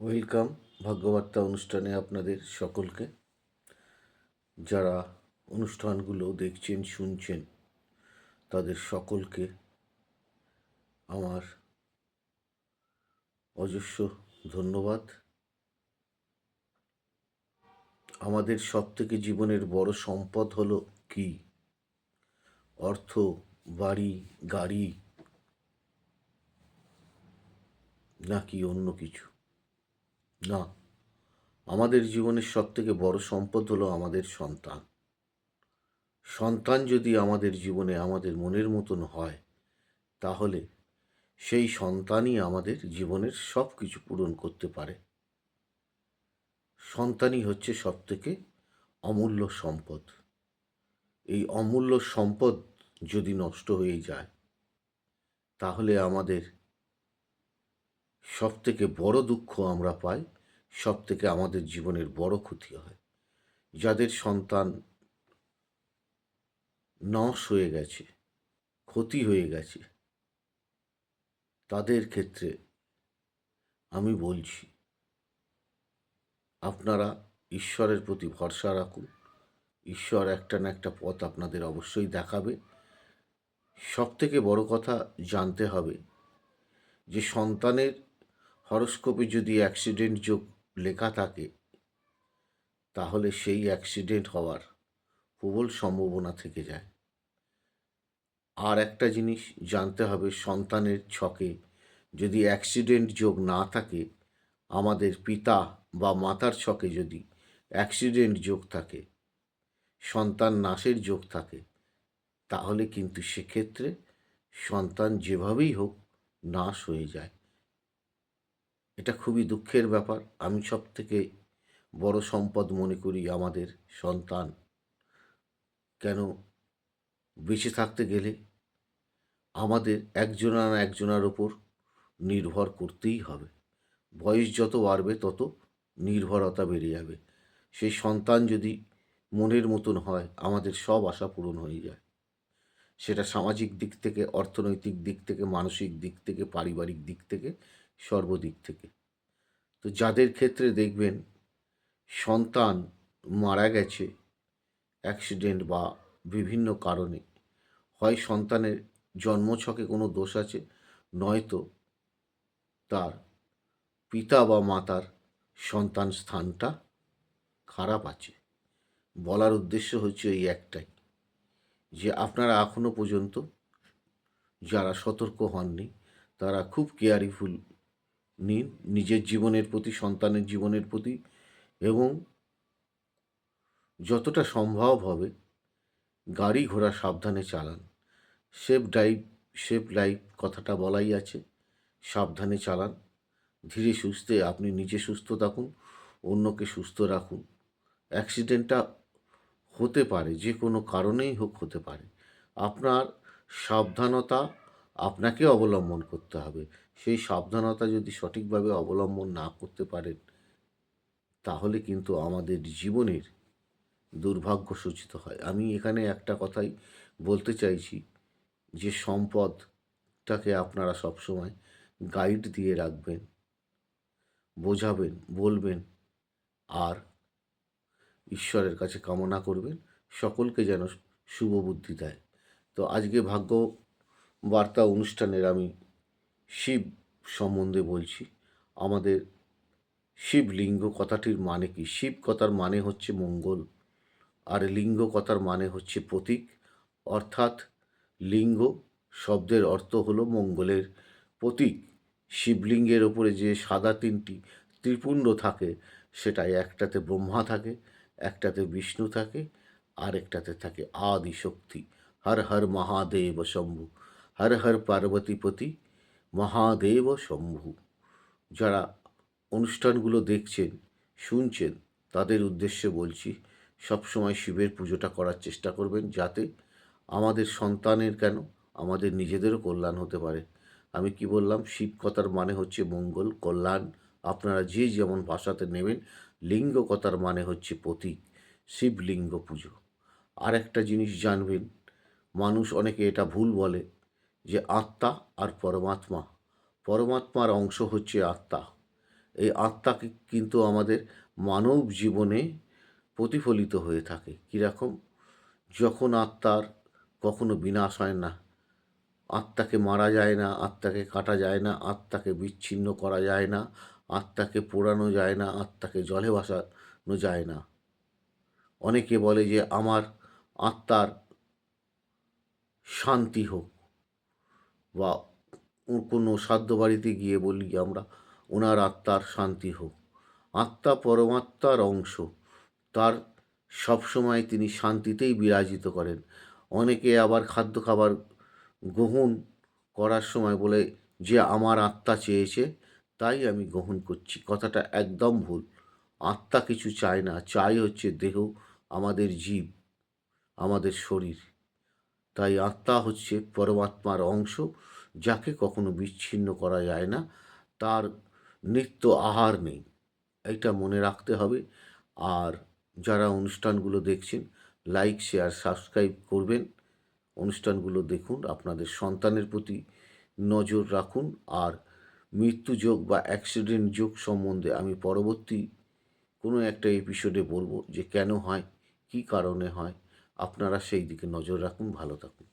Welcome ভাগ্যবার্তা অনুষ্ঠানে আপনাদের সকলকে। যারা অনুষ্ঠানগুলো দেখছেন, শুনছেন, তাদের সকলকে আমার অজস্র ধন্যবাদ। আমাদের সব থেকে জীবনের বড় সম্পদ হলো কি? অর্থ, বাড়ি, গাড়ি, নাকি অন্য কিছু? না। আমাদের জীবনের সব থেকে বড় সম্পদ হলো আমাদের সন্তান। সন্তান যদি আমাদের জীবনে আমাদের মনের মতন হয়, তাহলে সেই সন্তানই আমাদের জীবনের সব কিছু পূরণ করতে পারে। সন্তানই হচ্ছে সব থেকে অমূল্য সম্পদ। এই অমূল্য সম্পদ যদি নষ্ট হয়ে যায়, তাহলে আমাদের সব থেকে বড় দুঃখ আমরা পাই সব থেকে আমাদের জীবনের বড় ক্ষতি হয়। যাদের সন্তান নশ হয়ে গেছে, ক্ষতি হয়ে গেছে, তাদের ক্ষেত্রে আমি বলছি, আপনারা ঈশ্বরের প্রতি ভরসা রাখুন। ঈশ্বর একটা না একটা পথ আপনাদের অবশ্যই দেখাবে। সব থেকে বড় কথা জানতে হবে যে সন্তানের হরস্কোপে যদি অ্যাক্সিডেন্ট যোগ লেখা থাকে, তাহলে সেই অ্যাক্সিডেন্ট হওয়ার প্রবল সম্ভাবনা থেকে যায়। আর একটা জিনিস জানতে হবে, সন্তানের ছকে যদি অ্যাক্সিডেন্ট যোগ না থাকে, আমাদের পিতা বা মাতার ছকে যদি অ্যাক্সিডেন্ট যোগ থাকে, সন্তান নাশের যোগ থাকে, তাহলে কিন্তু সেক্ষেত্রে সন্তান যেভাবেই হোক নাশ হয়ে যায়। এটা খুবই দুঃখের ব্যাপার। আমি সব থেকে বড় সম্পদ মনে করি আমাদের সন্তান। কেন? বেঁচে থাকতে গেলে আমাদের একজনা না একজনার ওপর নির্ভর করতেই হবে। বয়স যত বাড়বে, তত নির্ভরতা বেড়ে যাবে। সেই সন্তান যদি মনের মতন হয়, আমাদের সব আশা পূরণ হয়ে যায়। সেটা সামাজিক দিক থেকে, অর্থনৈতিক দিক থেকে, মানসিক দিক থেকে, পারিবারিক দিক থেকে সর্বদিক থেকে। তো যাদের ক্ষেত্রে দেখবেন সন্তান মারা গেছে অ্যাক্সিডেন্ট বা বিভিন্ন কারণে, হয় সন্তানের জন্মছকে কোনো দোষ আছে, নয়তো তার পিতা বা মাতার সন্তান স্থানটা খারাপ আছে। বলার উদ্দেশ্য হচ্ছে এই একটাই, যে আপনারা এখনও পর্যন্ত যারা সতর্ক হননি, তারা খুব কেয়ারফুল নিন নিজের জীবনের প্রতি, সন্তানের জীবনের প্রতি এবং যতটা সম্ভব হবে গাড়ি ঘোড়া সাবধানে চালান। সেফ ড্রাইভ, সেফ লাইফ কথাটা বলাই আছে। সাবধানে চালান। ধীরে সুস্থে আপনি নিজে সুস্থ থাকুন, অন্যকে সুস্থ রাখুন। অ্যাক্সিডেন্টটা হতে পারে, যে কোনো কারণেই হোক হতে পারে। আপনার সাবধানতা আপনাকে অবলম্বন করতে হবে। সেই সাবধানতা যদি সঠিকভাবে অবলম্বন না করতে পারেন, তাহলে কিন্তু আমাদের জীবনের দুর্ভাগ্য সূচিত হয়। আমি এখানে একটা কথাই বলতে চাইছি যে, সম্পদটাকে আপনারা সবসময় গাইড দিয়ে রাখবেন, বোঝাবেন, বলবেন আর ঈশ্বরের কাছে কামনা করবেন। সকলকে যেন শুভ বুদ্ধি দেয়। তো আজকে ভাগ্য বার্তা অনুষ্ঠানের আমি শিব সম্বন্ধে বলছি। আমাদের শিবলিঙ্গ কথাটির মানে কি? শিব কথার মানে হচ্ছে মঙ্গল, আর লিঙ্গ কথার মানে হচ্ছে প্রতীক। অর্থাৎ লিঙ্গ শব্দের অর্থ হলো মঙ্গলের প্রতীক। শিবলিঙ্গের ওপরে যে সাদা তিনটি ত্রিপুণ্ড থাকে সেটাই একটাতে ব্রহ্মা থাকে, একটাতে বিষ্ণু থাকে, আর একটাতে থাকে আদি শক্তি হর হর মহাদেব শম্ভু। হর হর পার্বতীপতি, মহাদেব শম্ভু। যারা অনুষ্ঠানগুলো দেখছেন, শুনছেন, তাদের উদ্দেশ্যে বলছি, সবসময় শিবের পুজোটা করার চেষ্টা করবেন যাতে আমাদের সন্তানের কেন, আমাদের নিজেদেরও কল্যাণ হতে পারে। আমি কি বললাম? শিব কথার মানে হচ্ছে মঙ্গল, কল্যাণ। আপনারা যে যেমন ভাষাতে নেবেন, লিঙ্গ কথার মানে হচ্ছে প্রতীক, শিবলিঙ্গ পুজো। আর একটা জিনিস জানবেন, মানুষ অনেকে এটা ভুল বলে যে আত্মা আর পরমাত্মা, পরমাত্মার অংশ হচ্ছে আত্মা। এই আত্মাকে কিন্তু আমাদের মানব জীবনে প্রতিফলিত হয়ে থাকে। কীরকম যখন আত্মার কখনো বিনাশ হয় না, আত্মাকে মারা যায় না, আত্মাকে কাটা যায় না, আত্মাকে বিচ্ছিন্ন করা যায় না, আত্মাকে পোড়ানো যায় না, আত্মাকে জলে ভাসানো যায় না। অনেকে বলে যে আমার আত্মার শান্তি হোক বা কোনো সাধ্য বাড়িতে গিয়ে বলি আমরা, ওনার আত্মার শান্তি হোক। আত্মা পরমাত্মার অংশ। তার সবসময় তিনি শান্তিতেই বিরাজিত করেন। অনেকে আবার খাদ্য খাবার গ্রহণ করার সময় বলে, যে আমার আত্মা চেয়েছে, তাই আমি গ্রহণ করছি। কথাটা একদম ভুল। আত্মা কিছু চায় না। চাই হচ্ছে দেহ, আমাদের জীব, আমাদের শরীর। তাই আত্মা হচ্ছে পরমাত্মার অংশ, যাকে কখনো বিচ্ছিন্ন করা যায় না। তার নিত্য আহার নেই, এটা মনে রাখতে হবে। আর যারা অনুষ্ঠানগুলো দেখছেন লাইক শেয়ার সাবস্ক্রাইব করবেন। অনুষ্ঠানগুলো দেখুন, আপনাদের সন্তানের প্রতি নজর রাখুন। আর মৃত্যু যোগ বা অ্যাক্সিডেন্ট যোগ সম্বন্ধে আমি পরবর্তী কোনো একটা এপিসোডে বলব যে কেন হয়, কী কারণে হয়। আপনারা সেই দিকে নজর রাখুন ভালো থাকুন।